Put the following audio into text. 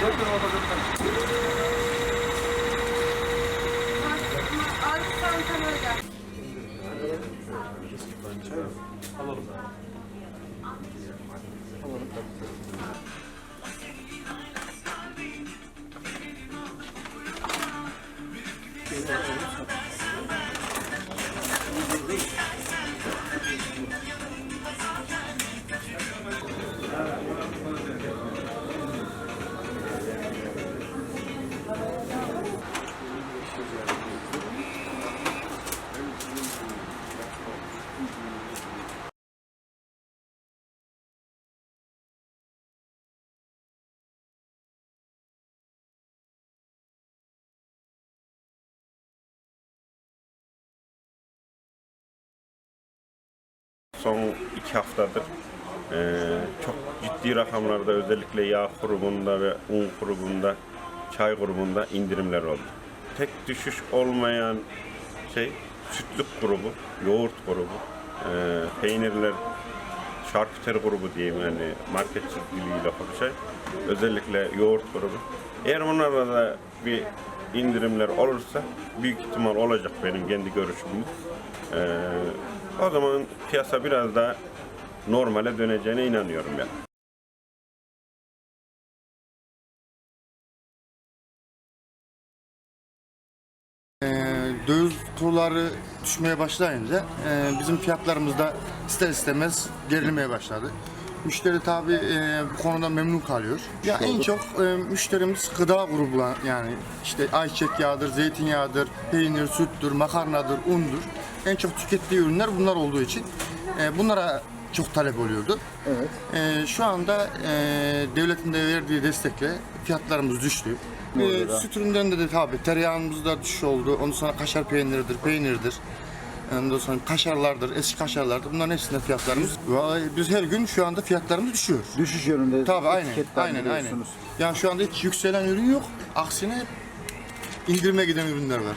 Dört lira orada dört lira. Alırsan sen öder. Alalım. Alalım. Son iki haftadır eee, çok ciddi rakamlarda özellikle yağ grubunda ve un grubunda, çay grubunda indirimler oldu. Tek düşüş olmayan şey sütlük grubu, yoğurt grubu, eee, peynirler, şarküteri grubu diyeyim yani marketçi diliyle konuşayım. Özellikle yoğurt grubu. Eğer onlarda da bir indirimler olursa büyük ihtimal olacak benim kendi görüşüm. Ee, o zaman piyasa biraz daha normale döneceğine inanıyorum ben. Ee, döviz kurları düşmeye başlayınca e, bizim fiyatlarımız da ister istemez gerilemeye başladı. Müşteri tabi bu konuda memnun kalıyor. Ya en çok e, müşterimiz gıda grubu yani işte ayçiçek yağıdır, zeytinyağıdır, peynir, süttür, makarnadır, undur. En çok tükettiği ürünler bunlar olduğu için e, bunlara çok talep oluyordu. Evet. E, şu anda e, devletin de verdiği destekle fiyatlarımız düştü. E, süt ürünlerinde de tabii tereyağımızda düşüş oldu. Ondan sonra kaşar peyniridir, peynirdir. Ondan sonra kaşarlardır, eski kaşarlardır. Bunların hepsinde fiyatlarımız. Vallahi biz her gün şu anda fiyatlarımız düşüyor. Düşüş yönünde Tabii aynen, aynen, aynen. Yani şu anda hiç yükselen ürün yok. Aksine indirime giden ürünler var.